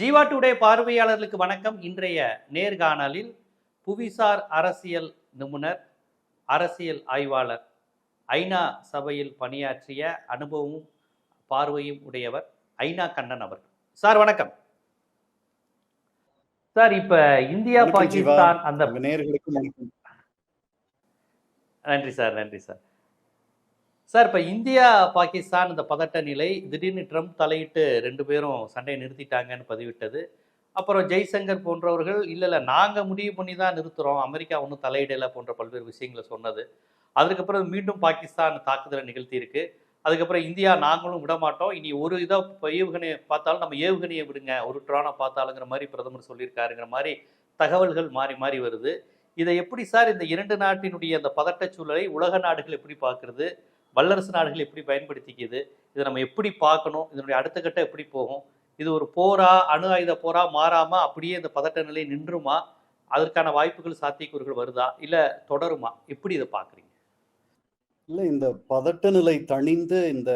Jeeva today பார்வையாளர்களுக்கு வணக்கம். இன்றைய நேர்காணலில் புவிசார் அரசியல் நிபுணர் அரசியல் ஆய்வாளர் ஐநா சபையில் பணியாற்றிய அனுபவமும் பார்வையும் உடையவர் ஐநா கண்ணன் அவர்கள். சார் வணக்கம். சார் இப்ப இந்தியா. பாகிஸ்தான் அந்த வணக்கம். நன்றி சார் நன்றி சார். சார் இப்போ இந்தியா பாகிஸ்தான் இந்த பதட்ட நிலை திடீர்னு ட்ரம்ப் தலையிட்டு ரெண்டு பேரும் சண்டையை நிறுத்திட்டாங்கன்னு பதிவிட்டது. அப்புறம் ஜெய்சங்கர் போன்றவர்கள் இல்லை இல்லை நாங்கள் முடிவு பண்ணி தான் நிறுத்துகிறோம் அமெரிக்கா ஒன்றும் தலையிடலை போன்ற பல்வேறு விஷயங்களை சொன்னது. அதுக்கப்புறம் மீண்டும் பாகிஸ்தான் தாக்குதலை நிகழ்த்தியிருக்கு. அதுக்கப்புறம் இந்தியா நாங்களும் விட மாட்டோம். இனி ஒரு இதை இப்போ ஏவுகணையை பார்த்தாலும் நம்ம ஏவுகணையை விடுங்க. ஒரு ட்ரானை பார்த்தாலுங்கிற மாதிரி பிரதமர் சொல்லியிருக்காருங்கிற மாதிரி தகவல்கள் மாறி மாறி வருது. இதை எப்படி சார் இந்த இரண்டு நாட்டினுடைய அந்த பதட்ட சூழலை உலக நாடுகள் எப்படி பார்க்குறது? வல்லரசு நாடுகள் எப்படி பயன்படுத்திக்குது இதை நம்ம எப்படி பார்க்கணும் இதனுடைய அடுத்த கட்டம் எப்படி போகும் இது ஒரு போரா அணு ஆயுத போரா மாறாம அப்படியே இந்த பதட்ட நிலை நின்றுமா? அதற்கான வாய்ப்புகள் சாத்தியக்கூறுகள் வருதா? இல்ல தொடருமா? எப்படி இதை பாக்குறீங்க இல்ல இந்த பதட்ட நிலை தணிந்து இந்த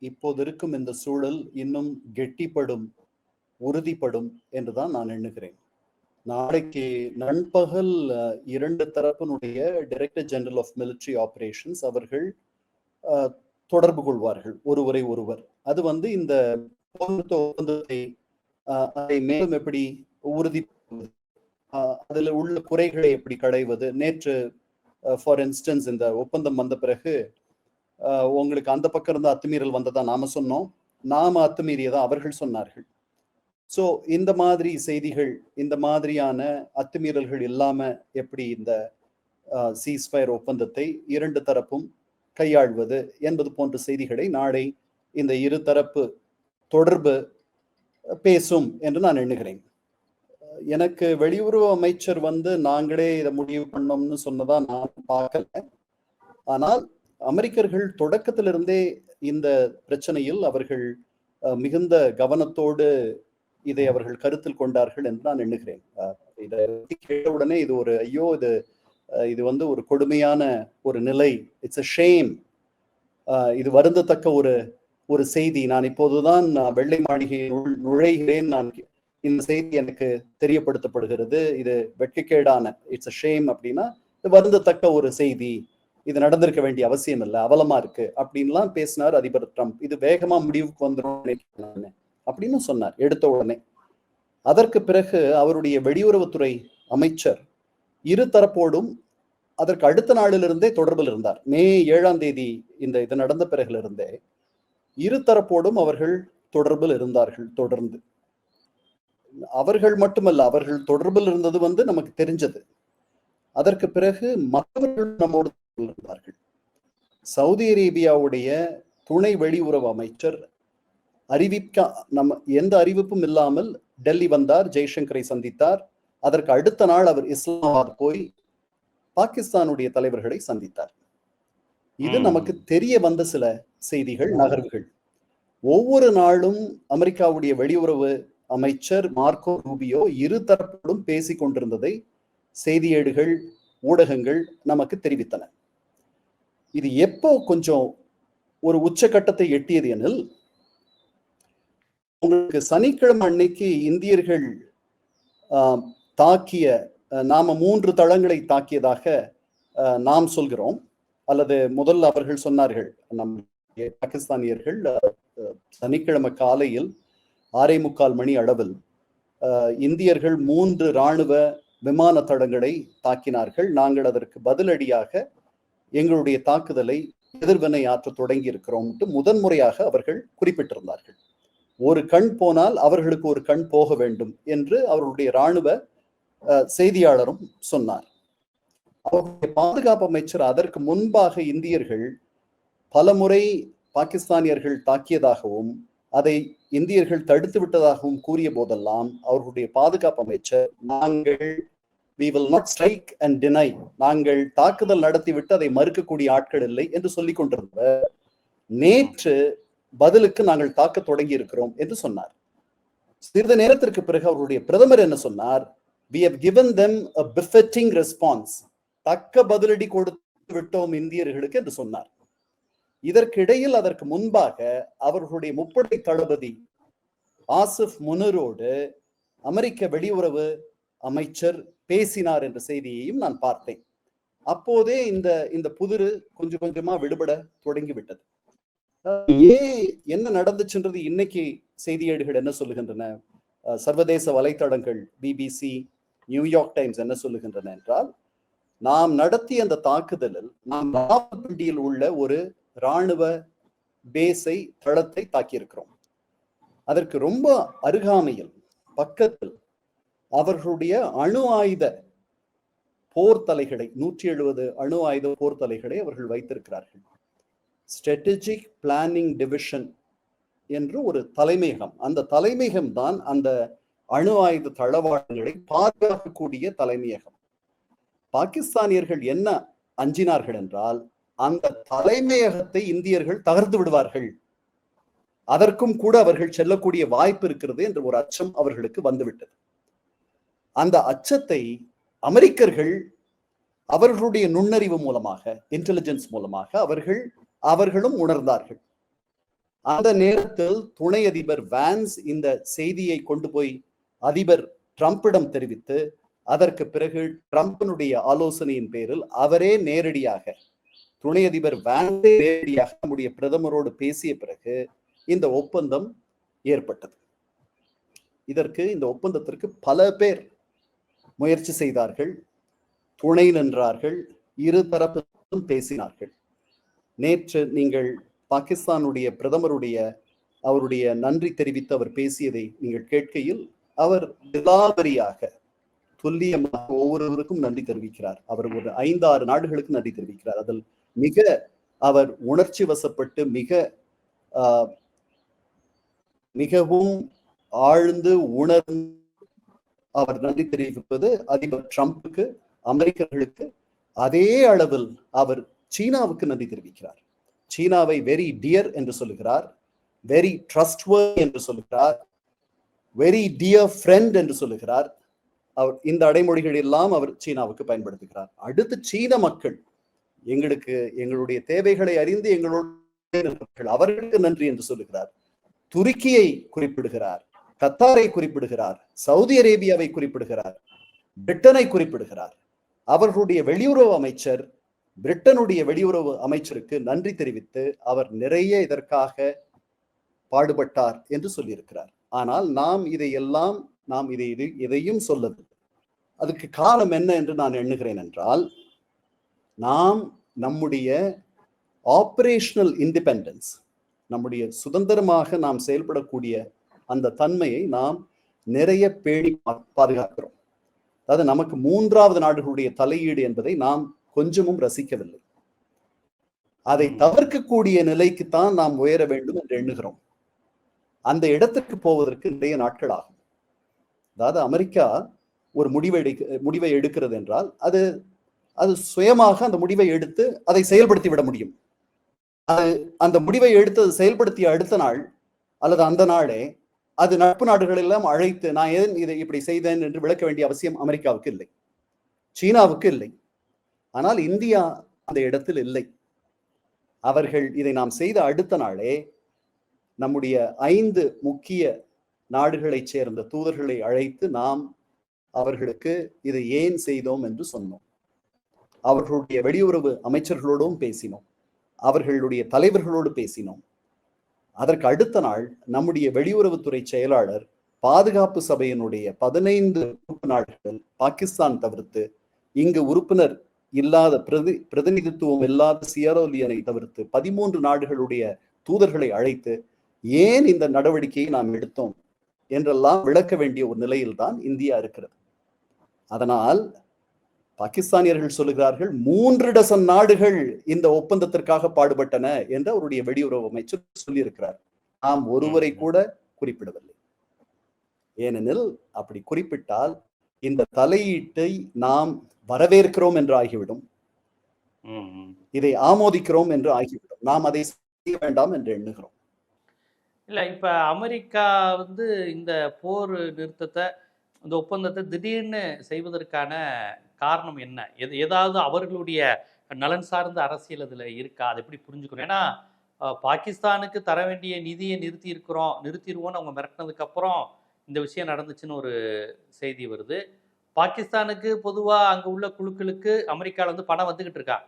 இப்போது இருக்கும் இந்த சூழல் இன்னும் கெட்டிப்படும் உறுதிப்படும் என்றுதான் நான் எண்ணுகிறேன். நாளைக்கு நண்பகல் இரண்டு தரப்பினுடைய director general of military operations அவர்கள் தொடர்பு கொள்வார்கள் ஒருவரை ஒருவர். அது வந்து இந்த ஒப்பந்தத்தை அதை மேலும் எப்படி உறுதி அதில் உள்ள குறைகளை எப்படி களைவது? நேற்று ஃபார் இன்ஸ்டன்ஸ் இந்த ஒப்பந்தம் வந்த பிறகு உங்களுக்கு அந்த பக்கம் இருந்து அத்துமீறல் வந்ததா நாம சொன்னோம். நாம அத்துமீறியதா அவர்கள் சொன்னார்கள். ஸோ இந்த மாதிரி செய்திகள் இந்த மாதிரியான அத்துமீறல்கள் இல்லாம எப்படி இந்த சீஸ்ஃபயர் ஒப்பந்தத்தை இரண்டு தரப்பும் கையாள்வது என்பது போன்ற செய்திகளை நாளை இந்த இரு தரப்பு தொடர்பு பேசும் என்று நான் எண்ணுகிறேன். எனக்கு வெளியுறவு அமைச்சர் வந்து நாங்களே இதை முடிவு பண்ணோம்னு சொன்னதா நான் பார்க்கல. ஆனால் அமெரிக்கர்கள் தொடக்கத்திலிருந்தே இந்த பிரச்சனையில் அவர்கள் மிகுந்த கவனத்தோடு இதை அவர்கள் கருத்தில் கொண்டார்கள் என்று நான் எண்ணுகிறேன். இதை கேட்டவுடனே கேட்ட உடனே இது ஒரு ஐயோ இது இது வந்து ஒரு கொடுமையான ஒரு நிலை. இட்ஸ் அ ஷேம் இது வருந்தத்தக்க ஒரு ஒரு செய்தி. நான் இப்போதுதான் நான் வெள்ளை மாளிகையில் நுழைகிறேன். நான் இந்த செய்தி எனக்கு தெரியப்படுத்தப்படுகிறது. இது வெட்கக்கேடான இட்ஸ் அ ஷேம் அப்படின்னா இது வருந்தத்தக்க ஒரு செய்தி. இது நடந்திருக்க வேண்டிய அவசியம் இல்லை அவலமா இருக்கு. அப்படின்லாம் பேசினார் அதிபர் ட்ரம்ப். இது வேகமா முடிவுக்கு வந்துடும் அப்படின்னு சொன்னார் எடுத்த உடனே. அதற்கு பிறகு அவருடைய வெளியுறவுத்துறை அமைச்சர் இரு தரப்போடும் அதற்கு அடுத்த நாளிலிருந்தே தொடர்பில் இருந்தார். மே ஏழாம் தேதி இந்த இது நடந்த பிறகிலிருந்தே இரு தரப்போடும் அவர்கள் தொடர்பில் இருந்தார்கள் தொடர்ந்து. அவர்கள் மட்டுமல்ல அவர்கள் தொடர்பில் இருந்தது வந்து நமக்கு தெரிஞ்சது. அதற்கு பிறகு மற்றவர்கள் நம்மோடு இருந்தார்கள். சவுதி அரேபியாவுடைய துணை வெளியுறவு அமைச்சர் அறிவிக்க நம்ம எந்த அறிவிப்பும் இல்லாமல் டெல்லி வந்தார் ஜெய்சங்கரை சந்தித்தார். அதற்கு அடுத்த நாள் அவர் இஸ்லாமாபாத் போய் பாகிஸ்தானுடைய தலைவர்களை சந்தித்தார். இது. நமக்கு தெரிய வந்த சில செய்திகள் நகர்வுகள். ஒவ்வொரு நாளும் அமெரிக்காவுடைய வெளியுறவு அமைச்சர் மார்க்கோ ரூபியோ இரு தரப்போடும் பேசிக் கொண்டிருந்ததை செய்தியேடுகள் ஊடகங்கள் நமக்கு தெரிவித்தன. இது எப்போ கொஞ்சம் ஒரு உச்சகட்டத்தை எட்டியது எனில் உங்களுக்கு சனிக்கிழமை அன்னைக்கு இந்தியர்கள் ஆஹ், தாக்கிய அஹ், நாம மூன்று தளங்களை தாக்கியதாக அஹ், நாம் சொல்கிறோம். அல்லது முதல் அவர்கள் சொன்னார்கள் நம் பாகிஸ்தானியர்கள் சனிக்கிழமை காலையில் ஆறே முக்கால் மணி அளவில் அஹ், இந்தியர்கள் மூன்று இராணுவ விமான தளங்களை தாக்கினார்கள். நாங்கள் அதற்கு பதிலடியாக எங்களுடைய தாக்குதலை எதிர்வினை ஆற்ற தொடங்கி இருக்கிறோம் முதன்முறையாக அவர்கள் குறிப்பிட்டிருந்தார்கள். ஒரு கண் போனால் அவர்களுக்கு ஒரு கண் போக வேண்டும் என்று அவர்களுடைய இராணுவ செய்தியாளரும் சொன்னார். அவருடைய பாதுகாப்பு அமைச்சர் அதற்கு முன்பாக இந்தியர்கள் பலமுறை பாகிஸ்தானியர்கள் தாக்கியதாகவும் அதை இந்தியர்கள் தடுத்து விட்டதாகவும் கூறிய போதெல்லாம் அவர்களுடைய பாதுகாப்பு அமைச்சர் நாங்கள் we will not strike and deny நாங்கள் தாக்குதல் நடத்திவிட்டு அதை மறுக்கக்கூடிய ஆட்கள் இல்லை என்று சொல்லிக் கொண்டிருந்த நேற்று பதிலுக்கு நாங்கள் தாக்க தொடங்கி இருக்கிறோம் என்று சொன்னார். சிறிது நேரத்திற்கு பிறகு அவருடைய பிரதமர் என்ன சொன்னார்? We have given them a befitting response தக்க பதிலடி கொடுத்து விட்டோம் இந்தியர்களுக்கு என்று சொன்னார். இதற்கிடையில் அதற்கு முன்பாக அவர்களுடைய முப்படை தளபதி ஆசிப் முனரோடு அமெரிக்க வெளியுறவு அமைச்சர் பேசினார் என்ற செய்தியையும் நான் பார்த்தேன். அப்போதே இந்த இந்த புதிரு கொஞ்சம் கொஞ்சமா விடுபட தொடங்கிவிட்டது. ஏன் என்ன நடந்துச்சுன்றது இன்னைக்கு செய்தியேடுகள் என்ன சொல்லுகின்றன? சர்வதேச வலைத்தளங்கள் பிபிசி நியூயார்க் டைம்ஸ் என்ன சொல்லுகின்றன என்றால் நாம் நடத்திய அந்த தாக்குதலில் நாம் ராவல்பிண்டியில் உள்ள ஒரு ராணுவ பேஸை தளத்தை தாக்கியிருக்கிறோம். அதற்கு ரொம்ப அருகாமையில் பக்கத்தில் அவர்களுடைய அணு ஆயுத போர்த்தலைகளை நூற்றி எழுபது அணு ஆயுத போர்த்தலைகளை அவர்கள் வைத்திருக்கிறார்கள். ஸ்ட்ராட்டஜிக் பிளானிங் டிவிஷன் என்று ஒரு தலைமையகம். அந்த தலைமையகம் தான் அந்த அணு ஆயுத தளவாடங்களை பாதுகாக்கக்கூடிய தலைமையகம். பாகிஸ்தானியர்கள் என்ன அஞ்சினார்கள் என்றால் அந்த தலைமையகத்தை இந்தியர்கள் தகர்த்து விடுவார்கள். அதற்கும் கூட அவர்கள் செல்லக்கூடிய வாய்ப்பு இருக்கிறது என்ற ஒரு அச்சம் அவர்களுக்கு வந்துவிட்டது. அந்த அச்சத்தை அமெரிக்கர்கள் அவர்களுடைய நுண்ணறிவு மூலமாக இன்டெலிஜென்ஸ் மூலமாக அவர்கள் அவர்களும் உணர்ந்தார்கள். அந்த நேரத்தில் துணை அதிபர் வேன்ஸ் இந்த செய்தியை கொண்டு போய் அதிபர் ட்ரம்பிடம் தெரிவித்து அதற்கு பிறகு ட்ரம்பினுடைய ஆலோசனையின் பேரில் அவரே நேரடியாக துணை அதிபர் வேண்டே நேரடியாக நம்முடைய பிரதமரோடு பேசிய பிறகு இந்த ஒப்பந்தம் ஏற்பட்டது. இதற்கு இந்த ஒப்பந்தத்திற்கு பல பேர் முயற்சி செய்தார்கள். துணை நின்றார்கள். இரு தரப்பிலும் பேசினார்கள். நேற்று நீங்கள் பாகிஸ்தானுடைய பிரதமருடைய அவருடைய நன்றி தெரிவித்து அவர் பேசியதை நீங்கள் கேட்கையில் அவர் விலாவரியாக துல்லியமாக ஒவ்வொருவருக்கும் நன்றி தெரிவிக்கிறார். அவர் ஒரு ஐந்து ஆறு நாடுகளுக்கு நன்றி தெரிவிக்கிறார். அதில் மிக அவர் உணர்ச்சி வசப்பட்டு மிக மிகவும் ஆழ்ந்து உணர்ந்து அவர் நன்றி தெரிவிப்பது அதிபர் ட்ரம்ப்புக்கு அமெரிக்கர்களுக்கு அதே அளவில் அவர் சீனாவுக்கு நன்றி தெரிவிக்கிறார். சீனாவை வெரி டியர் என்று சொல்லுகிறார். வெரி ட்ரஸ்ட்வர் என்று சொல்லுகிறார். வெரி டியர் ஃப்ரெண்ட் என்று சொல்லுகிறார். அவர் இந்த அடைமொழிகள் எல்லாம் அவர் சீனாவுக்கு பயன்படுத்துகிறார். அடுத்து சீன மக்கள் எங்களுக்கு எங்களுடைய தேவைகளை அறிந்து எங்களுடைய அவர்களுக்கு நன்றி என்று சொல்லுகிறார். துருக்கியை குறிப்பிடுகிறார் கத்தாரை குறிப்பிடுகிறார் சவுதி அரேபியாவை குறிப்பிடுகிறார் பிரிட்டனை குறிப்பிடுகிறார். அவர்களுடைய வெளியுறவு அமைச்சர் பிரிட்டனுடைய வெளியுறவு அமைச்சருக்கு நன்றி தெரிவித்து அவர் நிறைய இதற்காக பாடுபட்டார் என்று சொல்லியிருக்கிறார். ஆனால் நாம் இதையெல்லாம் நாம் இதை இது எதையும் சொல்லவில்லை. அதுக்கு காரணம் என்ன என்று நான் எண்ணுகிறேன் என்றால் நாம் நம்முடைய ஆபரேஷனல் இண்டிபெண்டன்ஸ் நம்முடைய சுதந்திரமாக நாம் செயல்படக்கூடிய அந்த தன்மையை நாம் நிறைய பேணி பா- பாதுகாக்கிறோம். அதாவது நமக்கு மூன்றாவது நாடுகளுடைய தலையீடு என்பதை நாம் கொஞ்சமும் ரசிக்கவில்லை. அதை தவிர்க்கக்கூடிய நிலைக்குத்தான் நாம் உயர வேண்டும் என்று எண்ணுகிறோம். அந்த இடத்துக்கு போவதற்கு நிறைய நாட்கள் ஆகும். அதாவது அமெரிக்கா ஒரு முடிவை எடுக்க முடிவை எடுக்கிறது என்றால் அது அது சுயமாக அந்த முடிவை எடுத்து அதை செயல்படுத்தி விட முடியும். அது அந்த முடிவை எடுத்து அது செயல்படுத்திய அடுத்த நாள் அல்லது அந்த நாளே அது நட்பு நாடுகள் எல்லாம் அழைத்து நான் ஏன் இதை இப்படி செய்தேன் என்று விளக்க வேண்டிய அவசியம் அமெரிக்காவுக்கு இல்லை. சீனாவுக்கு இல்லை. ஆனால் இந்தியா அந்த இடத்தில் இல்லை. அவர்கள் இதை நாம் செய்த அடுத்த நாளே நம்முடைய ஐந்து முக்கிய நாடுகளைச் சேர்ந்த தூதர்களை அழைத்து நாம் அவர்களுக்கு இதை ஏன் செய்தோம் என்று சொன்னோம். அவர்களுடைய வெளியுறவு அமைச்சர்களோடும் பேசினோம். அவர்களுடைய தலைவர்களோடு பேசினோம். அதற்கு அடுத்த நாள் நம்முடைய வெளியுறவுத்துறை செயலாளர் பாதுகாப்பு சபையினுடைய பதினைந்து உறுப்பு நாடுகள் பாகிஸ்தான் தவிர்த்து இங்கு உறுப்பினர் இல்லாத பிரதி பிரதிநிதித்துவம் இல்லாத சியரோலியனை தவிர்த்து பதிமூன்று நாடுகளுடைய தூதர்களை அழைத்து ஏன் இந்த நடவடிக்கையை நாம் எடுத்தோம் என்றெல்லாம் விளக்க வேண்டிய ஒரு நிலையில்தான் இந்தியா இருக்கிறது. அதனால் பாகிஸ்தானியர்கள் சொல்லுகிறார்கள் மூன்று டசன் நாடுகள் இந்த ஒப்பந்தத்திற்காக பாடுபட்டன என்று அவருடைய வெளியுறவு அமைச்சர் சொல்லியிருக்கிறார். நாம் ஒருவரை கூட குறிப்பிடவில்லை. ஏனெனில் அப்படி குறிப்பிட்டால் இந்த தலையீட்டை நாம் வரவேற்கிறோம் என்று ஆகிவிடும். இதை ஆமோதிக்கிறோம் என்று ஆகிவிடும். நாம் அதை செய்ய வேண்டாம் என்று எண்ணுகிறோம். இல்லை இப்போ அமெரிக்கா வந்து இந்த போர் நிறுத்தத்தை இந்த ஒப்பந்தத்தை திடீர்னு செய்வதற்கான காரணம் என்ன? எது ஏதாவது அவர்களுடைய நலன் சார்ந்த அரசியல் அதில் இருக்கா? அதை எப்படி புரிஞ்சுக்கணும்? ஏன்னா பாகிஸ்தானுக்கு தர வேண்டிய நிதியை நிறுத்தி இருக்கிறோம் நிறுத்திடுவோம்னு அவங்க மிரட்டினதுக்கப்புறம் இந்த விஷயம் நடந்துச்சுன்னு ஒரு செய்தி வருது. பாகிஸ்தானுக்கு பொதுவாக அங்கே உள்ள குழுக்களுக்கு அமெரிக்காவில் வந்து பணம் வந்துக்கிட்டு இருக்கா?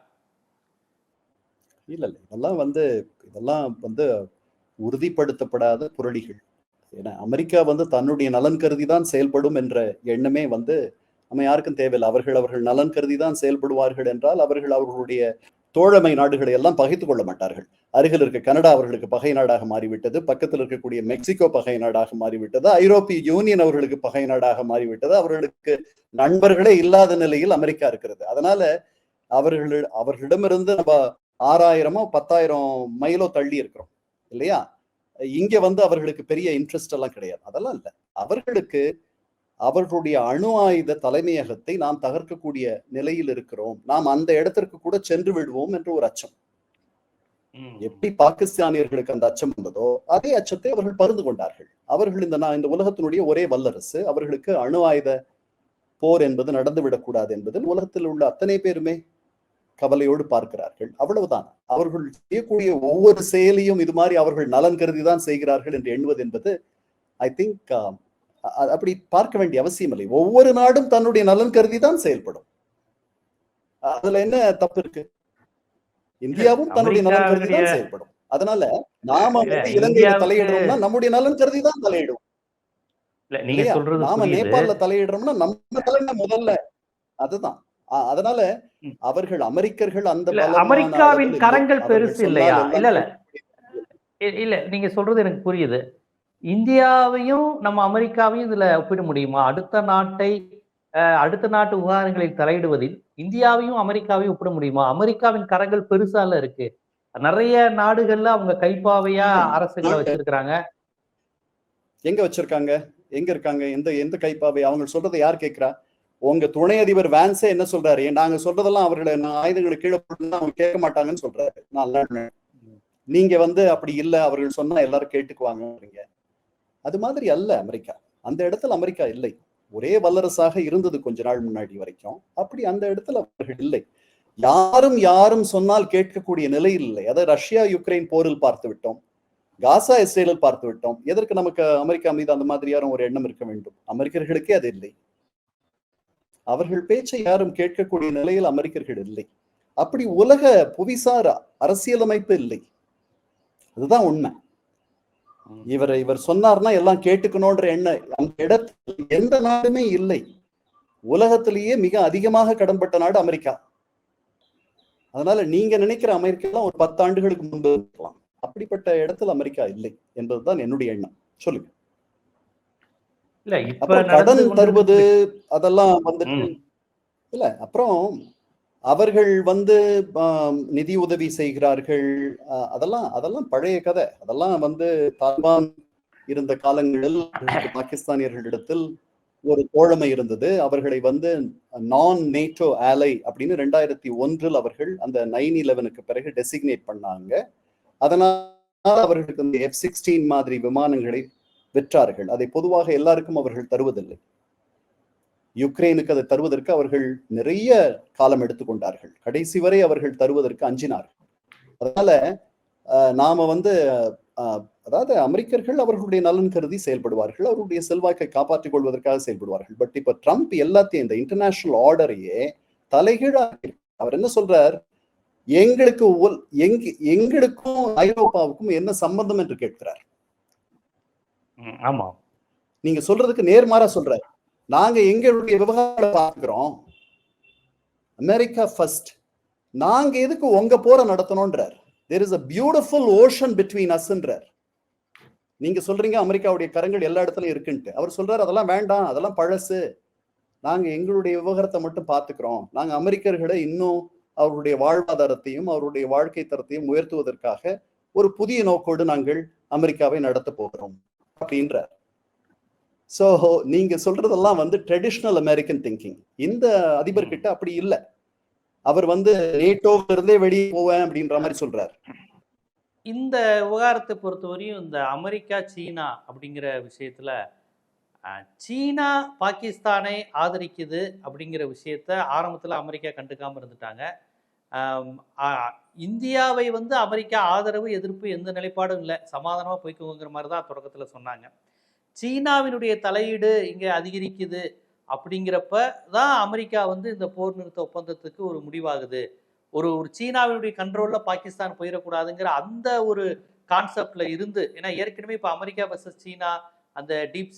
இல்லை இல்லை. இதெல்லாம் வந்து இதெல்லாம் வந்து உறுதிப்படுத்தப்படாத புரளிகள். ஏன்னா அமெரிக்கா வந்து தன்னுடைய நலன் கருதி தான் செயல்படும் என்ற எண்ணமே வந்து நம்ம யாருக்கும் தேவையில்லை. அவர்கள் அவர்கள் நலன் கருதி தான் செயல்படுவார்கள் என்றால் அவர்கள் அவர்களுடைய தோழமை நாடுகளை எல்லாம் பகைத்து கொள்ள மாட்டார்கள். அருகில் இருக்க கனடா அவர்களுக்கு பகை நாடாக மாறிவிட்டது. பக்கத்தில் இருக்கக்கூடிய மெக்சிகோ பகை நாடாக மாறிவிட்டது. ஐரோப்பிய யூனியன் அவர்களுக்கு பகை நாடாக மாறிவிட்டது. அவர்களுக்கு நண்பர்களே இல்லாத நிலையில் அமெரிக்கா இருக்கிறது. அதனால அவர்கள் அவர்களிடமிருந்து நம்ம ஆறாயிரமோ பத்தாயிரம் மைலோ தள்ளி இருக்கிறோம். இல்லையா? இங்க வந்து அவர்களுக்கு பெரிய இன்ட்ரெஸ்ட் எல்லாம் கிடையாது. அதெல்லாம் இல்லை. அவர்களுக்கு அவர்களுடைய அணு ஆயுத தலைமையகத்தை நாம் தகர்க்கக்கூடிய நிலையில் இருக்கிறோம். நாம் அந்த இடத்திற்கு கூட சென்று விடுவோம் என்று ஒரு அச்சம். எப்படி பாகிஸ்தானியர்களுக்கு அந்த அச்சம் வந்ததோ அதே அச்சத்தை அவர்கள் பருந்து கொண்டார்கள். அவர்கள் இந்த நான் இந்த உலகத்தினுடைய ஒரே வல்லரசு. அவர்களுக்கு அணு ஆயுத போர் என்பது நடந்துவிடக்கூடாது என்பதில் உலகத்தில் உள்ள அத்தனை பேருமே கவலையோடு பார்க்கிறார்கள். அவ்வளவுதான். அவர்கள் செய்யக்கூடிய ஒவ்வொரு செயலையும் இது மாதிரி அவர்கள் நலன் கருதி தான் செய்கிறார்கள் என்று எண்ணுவது என்பது ஐ திங்க் அப்படி பார்க்க வேண்டிய அவசியம் இல்லை. ஒவ்வொரு நாடும் தன்னுடைய நலன் கருதி தான் செயல்படும். அதுல என்ன தப்பு இருக்கு? இந்தியாவும் தன்னுடைய நலன் கருதி தான் செயல்படும். அதனால நாம வந்து இலங்கையில தலையிடுறோம்னா நம்முடைய நலன் கருதி தான்? சொல்றது நாம நேபாளல தலையிடுறோம்னா நம்ம தலைமை முதல்ல. அதுதான். அதனால. அவர்கள் அமெரிக்கர்கள் அந்த அமெரிக்காவின். கரங்கள் பெருசு இல்லையா? இல்ல இல்ல. இல்ல நீங்க சொல்றது எனக்கு புரியுது. இந்தியாவையும் நம்ம அமெரிக்காவையும் இதுல ஒப்பிட முடியுமா? அடுத்த நாட்டை அடுத்த நாட்டு விவகாரங்களில் தலையிடுவதில் இந்தியாவையும் அமெரிக்காவையும் ஒப்பிட முடியுமா? அமெரிக்காவின் கரங்கள் பெருசால இருக்கு. நிறைய நாடுகள்ல அவங்க கைப்பாவையா அரசுகளை வச்சிருக்கிறாங்க. எங்க வச்சிருக்காங்க? எங்க இருக்காங்க? எந்த எந்த கைப்பாவை? அவங்க சொல்றதை யார் கேட்கிறா? உங்க துணை அதிபர் வேன்ஸே என்ன சொல்றாரு? நாங்க சொல்றதெல்லாம் அவர்களை ஆயுதங்களை கீழே போட்டு அவங்க கேட்க மாட்டாங்கன்னு சொல்றாரு. நான் நீங்க வந்து அப்படி இல்ல அவர்கள் சொன்னா எல்லாரும் கேட்டுக்குவாங்க அது மாதிரி அல்ல அமெரிக்கா. அந்த இடத்துல அமெரிக்கா இல்லை. ஒரே வல்லரசாக இருந்தது கொஞ்ச நாள் முன்னாடி வரைக்கும். அப்படி அந்த இடத்துல அவர்கள் இல்லை. யாரும் யாரும் சொன்னால் கேட்கக்கூடிய நிலை இல்லை. அதை ரஷ்யா யுக்ரைன் போரில் பார்த்து விட்டோம். காசா இஸ்ரேலில் பார்த்து விட்டோம். எதற்கு நமக்கு அமெரிக்கா மீது அந்த மாதிரியான ஒரு எண்ணம் இருக்க வேண்டும்? அமெரிக்கர்களுக்கே அது இல்லை. அவர்கள் பேச்சை யாரும் கேட்கக்கூடிய நிலையில் அமெரிக்கர்கள் இல்லை. அப்படி உலக புவிசார் அரசியலமைப்பு இல்லை. அதுதான் உண்மை. இவர் இவர் சொன்னார்னா எல்லாம் கேட்டுக்கணும்ன்ற எண்ணம் அந்த இடத்துல எந்த நாடுமே இல்லை. உலகத்திலேயே மிக அதிகமாக கடன்பட்ட நாடு அமெரிக்கா. அதனால நீங்க நினைக்கிற அமெரிக்கா ஒரு பத்து ஆண்டுகளுக்கு முன்பு இருக்கலாம். அப்படிப்பட்ட இடத்துல அமெரிக்கா இல்லை என்பதுதான் என்னுடைய எண்ணம். சொல்லுங்க. இல்ல இப்ப கடன் தருவது அதெல்லாம் வந்துட்டு. இல்ல அப்புறம் அவர்கள் வந்து நிதி உதவி செய்கிறார்கள் அதெல்லாம் அதெல்லாம் பழைய கதை. அதெல்லாம் வந்து தாலிபான் இருந்த காலங்களில் பாகிஸ்தானியர்களிடத்தில் ஒரு தோழமை இருந்தது. அவர்களை வந்து நான் நேட்டோ ஆலை அப்படின்னு ரெண்டாயிரத்தி ஒன்றில் அவர்கள் அந்த நைன் இலவனுக்கு பிறகு டெசிக்னேட் பண்ணாங்க. அதனால அவர்களுக்கு இந்த எஃப் சிக்ஸ்டீன் மாதிரி விமானங்களை விற்றார்கள். அதை பொதுவாக எல்லாருக்கும் அவர்கள் தருவதில்லை. யுக்ரைனுக்கு அதை தருவதற்கு அவர்கள் நிறைய காலம் எடுத்துக்கொண்டார்கள். கடைசி வரை அவர்கள் தருவதற்கு அஞ்சினார்கள். அதனால நாம வந்து அதாவது அமெரிக்கர்கள் அவர்களுடைய நலன் கருதி செயல்படுவார்கள். அவருடைய செல்வாக்கை காப்பாற்றிக் கொள்வதற்காக செயல்படுவார்கள். பட் இப்ப ட்ரம்ப் எல்லாத்தையும் இந்த இன்டர்நேஷனல் ஆர்டரையே தலைகீழாக அவர் என்ன சொல்றார்? எங்களுக்கு எங்களுக்கும் ஐரோப்பாவுக்கும் என்ன சம்பந்தம் என்று கேட்கிறார். ஆமா. நீங்க சொல்றதுக்கு நேர்மாறா சொல்றாரு நாங்க எங்களுடைய விவகாரம் பாக்குறோம் அமெரிக்கா ஃபர்ஸ்ட் நாங்க எதுக்கு உங்க போற நடத்தணும்ன்றார். There is a beautiful ocean between அஸ்ன்றார் நீங்க சொல்றீங்க அமெரிக்காவுடைய கரங்கள் எல்லா இடத்துலயும் இருக்குன்ட்டு. அவர் சொல்றாரு அதெல்லாம் வேண்டாம் அதெல்லாம் பழசு. நாங்க எங்களுடைய விவகாரத்தை மட்டும் பாத்துக்கிறோம் நாங்க அமெரிக்கர்களை இன்னும் அவருடைய வாழ்வாதாரத்தையும் அவருடைய வாழ்க்கை தரத்தையும் உயர்த்துவதற்காக ஒரு புதிய நோக்கோடு நாங்கள் அமெரிக்காவை நடத்த போகிறோம். அப்படின்றார். சோ நீங்க சொல்றதெல்லாம் வந்து ட்ரெடிஷ்னல் அமெரிக்கன் திங்கிங் இந்த அதிபர் கிட்ட அப்படி இல்ல. அவர் வந்து நேட்டோல இருந்தே வெளியே போவேன் அப்படின்ற மாதிரி சொல்றாரு. இந்த விவகாரத்தை பொறுத்தவரையும் இந்த அமெரிக்கா சீனா அப்படிங்கிற விஷயத்துல சீனா பாகிஸ்தானை ஆதரிக்குது அப்படிங்கிற விஷயத்த ஆரம்பத்துல அமெரிக்கா கண்டுக்காம இருந்துட்டாங்க. இந்தியாவை வந்து அமெரிக்கா ஆதரவு எதிர்ப்பு எந்த நிலைப்பாடும் இல்லை. சமாதானமாக போய்க்குங்கிற மாதிரி தான் தொடக்கத்தில் சொன்னாங்க. சீனாவினுடைய தலையீடு இங்கே அதிகரிக்குது அப்படிங்கிறப்ப தான் அமெரிக்கா வந்து இந்த போர் நிறுத்த ஒப்பந்தத்துக்கு ஒரு முடிவாகுது. ஒரு ஒரு சீனாவினுடைய கண்ட்ரோலில் பாகிஸ்தான் போயிடக்கூடாதுங்கிற அந்த ஒரு கான்செப்டில் இருந்து ஏன்னா ஏற்கனவே இப்போ அமெரிக்கா வர்சஸ் சீனா அந்த டீப்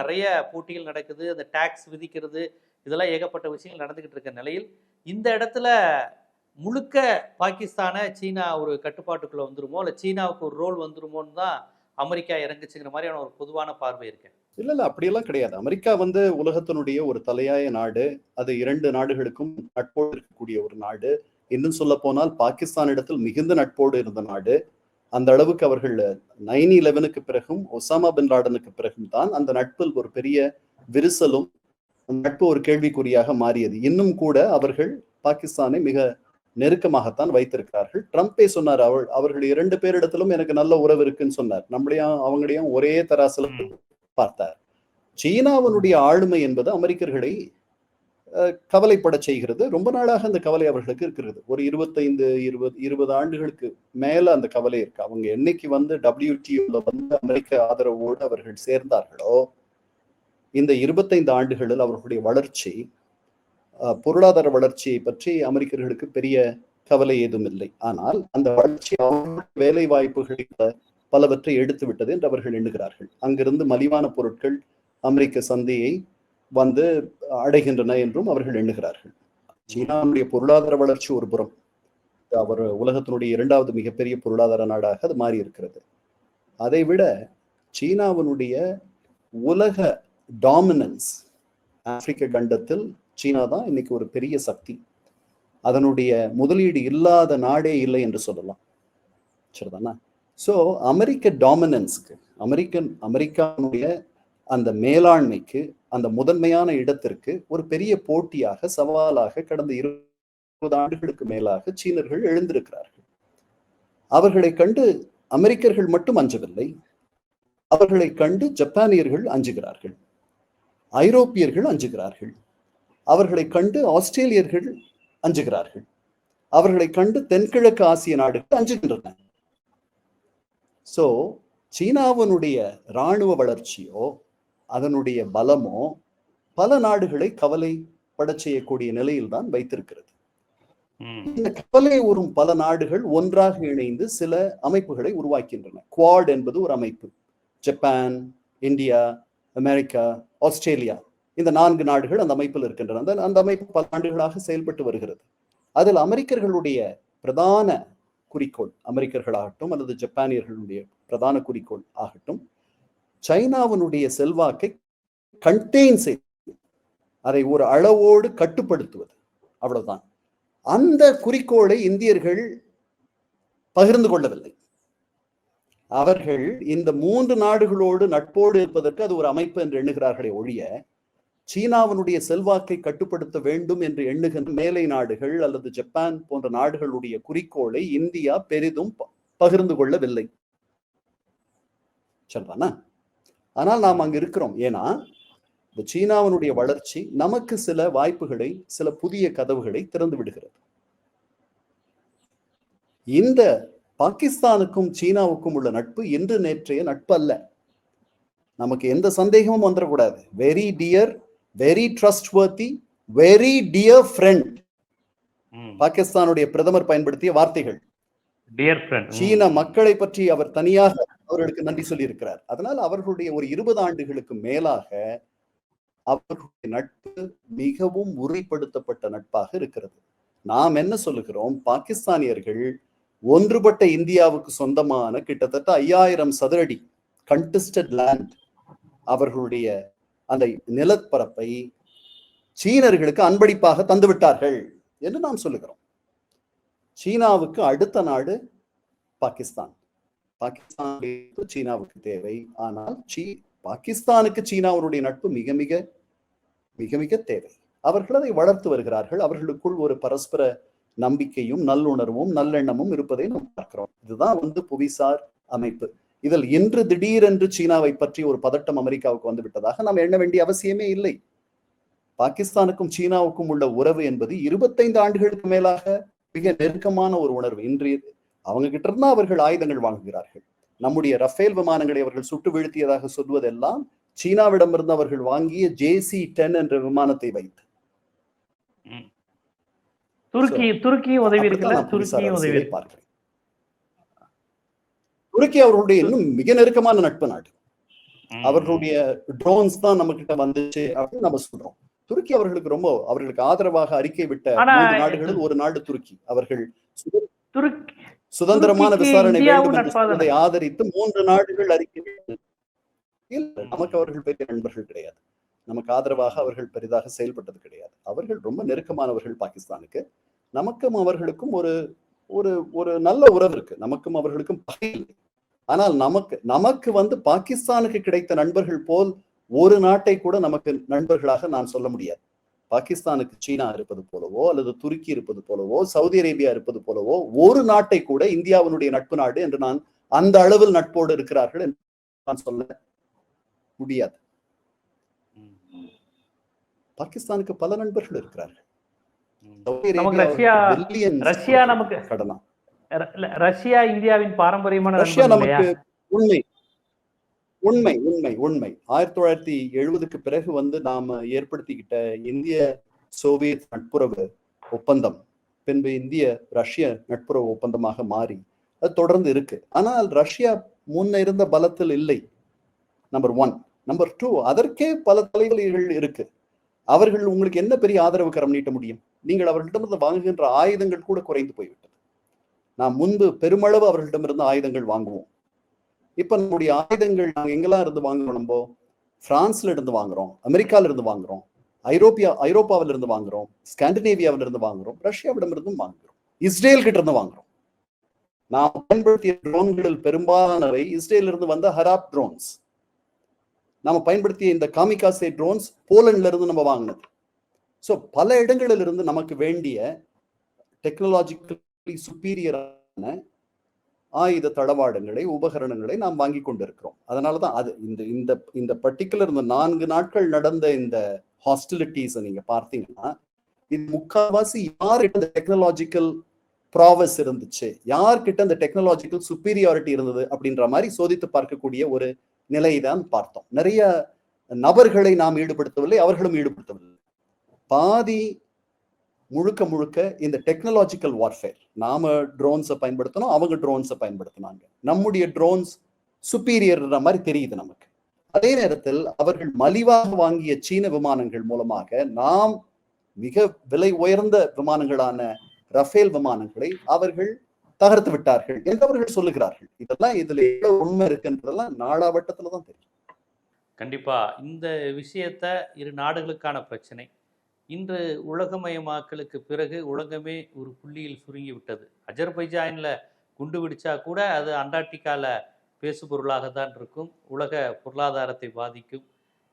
நிறைய போட்டிகள் நடக்குது. அந்த டேக்ஸ் விதிக்கிறது இதெல்லாம் ஏகப்பட்ட விஷயங்கள் நடந்துக்கிட்டு இருக்க நிலையில் இந்த இடத்துல முழுக்க பாகிஸ்தானை சீனா ஒரு கட்டுப்பாட்டுக்குள்ள வந்துருமோ? இல்லை சீனாவுக்கு ஒரு ரோல் வந்துருமோன்னு தான் அமெரிக்கா இறங்குச்சுங்கிற மாதிரியான ஒரு பொதுவான பார்வை இருக்கு இல்ல இல்ல அப்படியெல்லாம் கிடையாது. அமெரிக்கா வந்து உலகத்தினுடைய ஒரு தலையாய நாடு. அது இரண்டு நாடுகளுக்கும் நட்போடு இருக்கக்கூடிய ஒரு நாடு. இன்னும் சொல்ல போனால் பாகிஸ்தானிடத்தில் மிகுந்த நட்போடு இருந்த நாடு. அந்த அளவுக்கு அவர்கள் நைன் இலெவனுக்கு பிறகும் ஒசாமா பின் லாடனுக்கு பிறகும் தான் அந்த நட்பில் ஒரு பெரிய விரிசலும் நட்பு ஒரு கேள்விக்குறியாக மாறியது. இன்னும் கூட அவர்கள் பாகிஸ்தானை மிக நெருக்கமாகத்தான் வைத்திருக்கிறார்கள். ட்ரம்பே சொன்னார் அவள் அவர்கள் இரண்டு பேரிடத்திலும் எனக்கு நல்ல உறவு இருக்குன்னு சொன்னார். நம்மளையும் அவங்களையும் ஒரே தராசுல பார்த்தார். சீனாவினுடைய ஆளுமை என்பது அமெரிக்கர்களை கவலைப்பட செய்கிறது. ரொம்ப நாளாக அந்த கவலை அவர்களுக்கு இருக்கிறது. ஒரு இருபத்தைந்து இருபது இருபது ஆண்டுகளுக்கு மேல அந்த கவலை இருக்கு. அவங்க என்னைக்கு வந்து டபிள்யூடிஓல வந்து அமெரிக்க ஆதரவோடு அவர்கள் சேர்ந்தார்களோ இந்த இருபத்தைந்து ஆண்டுகளில் அவர்களுடைய வளர்ச்சி பொருளாதார வளர்ச்சியை பற்றி அமெரிக்கர்களுக்கு பெரிய கவலை ஏதும் இல்லை. ஆனால் அந்த வளர்ச்சி அவர்களுடைய வேலை வாய்ப்புகளை பலவற்றை எடுத்து விட்டது என்று அவர்கள் எண்ணுகிறார்கள். அங்கிருந்து மலிவான பொருட்கள் அமெரிக்க சந்தையை வந்து அடைகின்றன என்றும் அவர்கள் எண்ணுகிறார்கள். சீனாவுடைய பொருளாதார வளர்ச்சி ஒரு புறம். அவர் உலகத்தினுடைய இரண்டாவது மிகப்பெரிய பொருளாதார நாடாக அது மாறி இருக்கிறது அதை விட சீனாவினுடைய உலக டாமினன்ஸ் ஆப்பிரிக்க கண்டத்தில் சீனா தான் இன்னைக்கு ஒரு பெரிய சக்தி. அதனுடைய முதலீடு இல்லாத நாடே இல்லை என்று சொல்லலாம். சரிதானா? ஸோ அமெரிக்க டாமினன்ஸ்க்கு அமெரிக்கன் அமெரிக்காவுடைய அந்த மேலாண்மைக்கு அந்த முதன்மையான இடத்திற்கு ஒரு பெரிய போட்டியாக சவாலாக கடந்த இருபது ஆண்டுகளுக்கு மேலாக சீனர்கள் எழுந்திருக்கிறார்கள். அவர்களை கண்டு அமெரிக்கர்கள் மட்டும் அஞ்சவில்லை. அவர்களை கண்டு ஜப்பானியர்கள் அஞ்சுகிறார்கள். ஐரோப்பியர்கள் அஞ்சுகிறார்கள். அவர்களை கண்டு ஆஸ்திரேலியர்கள் அஞ்சுகிறார்கள். அவர்களை கண்டு தென்கிழக்கு ஆசிய நாடுகள் அஞ்சுகின்றன. சோ சீனாவினுடைய இராணுவ வளர்ச்சியோ அதனுடைய பலமோ பல நாடுகளை கவலைப்பட செய்யக்கூடிய நிலையில் தான் வைத்திருக்கிறது. இந்த கவலை உறும் பல நாடுகள் ஒன்றாக இணைந்து சில அமைப்புகளை உருவாக்கின்றன. குவாட் என்பது ஒரு அமைப்பு. Japan India America Australia. இந்த நான்கு நாடுகள் அந்த அமைப்பில் இருக்கின்றன. அந்த அந்த அமைப்பு பல ஆண்டுகளாக செயல்பட்டு வருகிறது. அதில் அமெரிக்கர்களுடைய பிரதான குறிக்கோள் அமெரிக்கர்களாகட்டும் அல்லது ஜப்பானியர்களுடைய பிரதான குறிக்கோள் ஆகட்டும் சைனாவினுடைய செல்வாக்கை கண்டெயின் செய்து அதை ஒரு அளவோடு கட்டுப்படுத்துவது. அவ்வளவுதான். அந்த குறிக்கோளை இந்தியர்கள் பகிர்ந்து கொள்ளவில்லை. அவர்கள் இந்த மூன்று நாடுகளோடு நட்போடு இருப்பதற்கு அது ஒரு அமைப்பு என்று எண்ணுகிறார்களே ஒழிய சீனாவினுடைய செல்வாக்கை கட்டுப்படுத்த வேண்டும் என்று எண்ணுகின்ற மேலை நாடுகள் அல்லது ஜப்பான் போன்ற நாடுகளுடைய குறிக்கோளை இந்தியா பெரிதும் ப- பகிர்ந்து கொள்ளவில்லை. சொல்றானா ஆனால் நாம் அங்க இருக்கிறோம். ஏன்னா இந்த சீனாவினுடைய வளர்ச்சி நமக்கு சில வாய்ப்புகளை சில புதிய கதவுகளை திறந்து விடுகிறது. இந்த பாகிஸ்தானுக்கும் சீனாவுக்கும் உள்ள நட்பு இன்று நேற்றைய நட்பு அல்ல நமக்கு எந்த சந்தேகமும் வந்துடக்கூடாது very dear very trustworthy very dear friend பாகிஸ்தானுடைய பிரதமர் பயன்படுத்திய வார்த்தைகள். சீன மக்களை பற்றி அவர் தனியாக அவர்களுக்கு நன்றி சொல்லி இருக்கிறார் அதனால் அவர்களுடைய ஒரு இருபது ஆண்டுகளுக்கு மேலாக அவர்களுடைய நட்பு மிகவும் உறுதிப்படுத்தப்பட்ட நட்பாக இருக்கிறது. நாம் என்ன சொல்லுகிறோம்? பாகிஸ்தானியர்கள் ஒன்றுபட்ட இந்தியாவுக்கு சொந்தமான கிட்டத்தட்ட ஐயாயிரம் சதுரடி கண்டஸ்டட் லேண்ட் அவர்களுடைய அந்த நிலப்பரப்பை சீனர்களுக்கு அன்பளிப்பாக தந்துவிட்டார்கள் என்று நாம் சொல்லுகிறோம். சீனாவுக்கு அடுத்த நாடு பாகிஸ்தான். பாகிஸ்தான் சீனாவுக்கு தேவை. ஆனால் சீ பாகிஸ்தானுக்கு சீனாவுடைய நட்பு மிக மிக மிக மிக தேவை. அவர்கள் அதை வளர்த்து வருகிறார்கள். அவர்களுக்குள் ஒரு பரஸ்பர நம்பிக்கையும் நல்லுணர்வும் நல்லெண்ணமும் இருப்பதை நாம் பார்க்கிறோம். இதுதான் வந்து புவிசார் அமைப்பு. இதில் இன்று திடீரென்று சீனாவை பற்றி ஒரு பதட்டம் அமெரிக்காவுக்கு வந்து விட்டதாக நாம் எண்ண வேண்டிய அவசியமே இல்லை. பாகிஸ்தானுக்கும் சீனாவுக்கும் உள்ள உறவு என்பது இருபத்தைந்து ஆண்டுகளுக்கு மேலாக மிக நெருக்கமான ஒரு உணர்வு. இன்று அவங்க கிட்ட இருந்தா அவர்கள் ஆயுதங்கள் வாங்குகிறார்கள். நம்முடைய ரஃபேல் விமானங்களை அவர்கள் சுட்டு வீழ்த்தியதாக சொல்வதெல்லாம் சீனாவிடமிருந்து அவர்கள் வாங்கிய ஜேசி டென் என்ற விமானத்தை வைத்து. துருக்கி துருக்கியும் உதவி இருக்குல்ல? துருக்கியும் உதவி பார்க்கிறேன். துருக்கி அவர்களுடைய இன்னும் மிக நெருக்கமான நட்பு நாடு. அவர்களுடைய ட்ரோன்ஸ் தான் நம்ம கிட்ட வந்துச்சு அப்படின்னு நம்ம சொல்றோம். துருக்கி அவர்களுக்கு ரொம்ப அவர்களுக்கு ஆதரவாக அறிக்கை விட்ட நாடுகளில் ஒரு நாடு துருக்கி. அவர்கள் சுத- துருக்கி சுதந்திரமான விசாரணை வேண்டும் சொன்னதை ஆதரித்து மூன்று நாடுகள் அறிக்கை நமக்கு அவர்கள் பெரிய நண்பர்கள் கிடையாது. நமக்கு ஆதரவாக அவர்கள் பெரிதாக செயல்பட்டது கிடையாது. அவர்கள் ரொம்ப நெருக்கமானவர்கள் பாகிஸ்தானுக்கு. நமக்கும் அவர்களுக்கும் ஒரு ஒரு ஒரு நல்ல உறவு இருக்கு. நமக்கும் அவர்களுக்கும் பகை இல்லை. ஆனால் நமக்கு நமக்கு வந்து பாகிஸ்தானுக்கு கிடைத்த நண்பர்கள் போல் ஒரு நாட்டை கூட நமக்கு நண்பர்களாக நான் சொல்ல முடியாது. பாகிஸ்தானுக்கு சீனா இருப்பது போலவோ அல்லது துருக்கி இருப்பது போலவோ சவுதி அரேபியா இருப்பது போலவோ ஒரு நாட்டை கூட இந்தியாவினுடைய நட்பு நாடு என்று நான் அந்த அளவில் நட்போடு இருக்கிறார்கள் என்று நான் சொல்ல முடியாது. பாகிஸ்தானுக்கு பல நண்பர்கள் இருக்கிறார்கள். நமக்கு ரஷ்யா- நமக்கு- இல்ல, ரஷ்யா இந்தியாவின் பாரம்பரியமான ரஷ்யா நமக்கு உண்மை. உண்மை உண்மை உண்மை. ஆயிரத்தி தொள்ளாயிரத்தி எழுபதுக்கு பிறகு வந்து நாம ஏற்படுத்திக்கிட்ட இந்திய சோவியத் நட்புறவு ஒப்பந்தம் பின்பு இந்திய ரஷ்ய நட்புறவு ஒப்பந்தமாக மாறி அது தொடர்ந்து இருக்கு. ஆனால் ரஷ்யா முன்ன இருந்த பலத்தில் இல்லை. நம்பர் ஒன் நம்பர் டூ அதற்கே பல தலைவலிகள் இருக்கு. அவர்கள் உங்களுக்கு என்ன பெரிய ஆதரவு கரம் நீட்ட முடியும்? நீங்கள் அவர்களிடமிருந்து வாங்குகின்ற ஆயுதங்கள் கூட குறைந்து போய்விட்டது. நாம் முன்பு பெருமளவு அவர்களிடமிருந்து ஆயுதங்கள் வாங்குவோம். இப்போ நம்முடைய ஆயுதங்கள் நாங்க எங்கெல்லாம் இருந்து வாங்குறோம் நம்ம? பிரான்ஸ்ல இருந்து வாங்குறோம் அமெரிக்கால இருந்து வாங்குறோம் ஐரோப்பியா ஐரோப்பாவில இருந்து வாங்குறோம் ஸ்காண்டினேவியாவில இருந்து வாங்குறோம் ரஷ்யாவிடம் இருந்தும் வாங்குறோம் இஸ்ரேல் கிட்ட இருந்து வாங்குறோம். நாம் பயன்படுத்திய ட்ரோன்களில் பெரும்பாலானவை இஸ்ரேல இருந்து வந்த ஹராப் ட்ரோன்ஸ் நாம பயன்படுத்திய இந்த காமிகாசே ட்ரோன்ஸ் போலண்ட்ல இருந்து நம்ம வாங்கினது. ஸோ பல இடங்களில் இருந்து நமக்கு வேண்டிய டெக்னாலஜிக்கலி சுப்பீரியரான ஆயுத தளவாடங்களை உபகரணங்களை நாம் வாங்கி கொண்டிருக்கிறோம். அதனாலதான் அது இந்த இந்த இந்த பர்டிகுலர் இந்த நான்கு நாட்கள் நடந்த இந்த ஹாஸ்டிலிட்டிஸை நீங்க பார்த்தீங்கன்னா இது முக்கால்வாசி யார்கிட்ட இந்த டெக்னாலஜிக்கல் ப்ராவஸ் இருந்துச்சு யார்கிட்ட அந்த டெக்னாலஜிக்கல் சுப்பீரியாரிட்டி இருந்தது அப்படின்ற மாதிரி சோதித்து பார்க்கக்கூடிய ஒரு நிலையை தான் பார்த்தோம். நிறைய நபர்களை நாம் ஈடுபடுத்தவில்லை அவர்களும் ஈடுபடுத்தவில்லை. பாதி முழுக்க முழுக்க இந்த டெக்னாலஜிக்கல் வார்ஃபேர் நாம ட்ரோன்ஸை பயன்படுத்தணும் அவங்க ட்ரோன்ஸை பயன்படுத்தினாங்க. நம்முடைய ட்ரோன்ஸ் சுப்பீரியர்ன்ற மாதிரி தெரியுது நமக்கு. அதே நேரத்தில் அவர்கள் மலிவாக வாங்கிய சீன விமானங்கள் மூலமாக நாம் மிக விலை உயர்ந்த விமானங்களான ரஃபேல் விமானங்களை அவர்கள் தகர்த்து விட்டார்கள் என்று அவர்கள் சொல்லுகிறார்கள். இதெல்லாம் இதுல எவ்வளவு உண்மை இருக்குன்றதெல்லாம் நாளாவட்டத்துல தான் தெரியும். கண்டிப்பா. இந்த விஷயத்த இரு நாடுகளுக்கான பிரச்சனை இன்று உலகமயமாக்கலுக்கு பிறகு உலகமே ஒரு புள்ளியில் சுருங்கி விட்டது அஜர்பைஜானில் குண்டு வெடிச்சா கூட அது அண்டார்டிகால பேசுபொருளாக தான் இருக்கும். உலக பொருளாதாரத்தை பாதிக்கும்.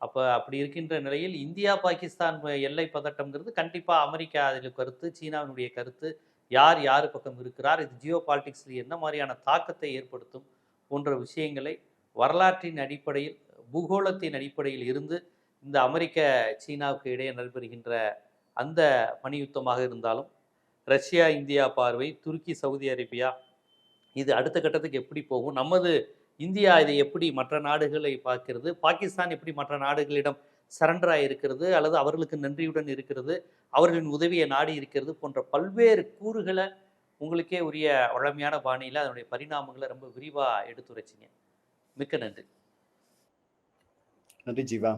அப்போ அப்படி இருக்கின்ற நிலையில் இந்தியா பாகிஸ்தான் எல்லை பதட்டம்ங்கிறது கண்டிப்பாக அமெரிக்கா அதில் கருத்து சீனாவினுடைய கருத்து யார் யார் பக்கம் இருக்கிறார் இது ஜியோ பாலிட்டிக்ஸில் என்ன மாதிரியான தாக்கத்தை ஏற்படுத்தும் போன்ற விஷயங்களை வரலாற்றின் அடிப்படையில் பூகோளத்தின் அடிப்படையில் இருந்து இந்த அமெரிக்க சீனாவுக்கு இடையே நடைபெறுகின்ற அந்த பணியுத்தமாக இருந்தாலும் ரஷ்யா இந்தியா பார்வை துருக்கி சவுதி அரேபியா இது அடுத்த கட்டத்துக்கு எப்படி போகும்? நமது இந்தியா இதை எப்படி மற்ற நாடுகளை பார்க்கிறது? பாகிஸ்தான் எப்படி மற்ற நாடுகளிடம் சரண்டராக இருக்கிறது அல்லது அவர்களுக்கு நன்றியுடன் இருக்கிறது? அவர்களின் உதவியை நாடி இருக்கிறது? போன்ற பல்வேறு கூறுகளை உங்களுக்கே உரிய வழமையான பாணியில் அதனுடைய பரிணாமங்களை ரொம்ப விரிவாக எடுத்துரைச்சிங்க. மிக்க நன்றி. நன்றி ஜீவா.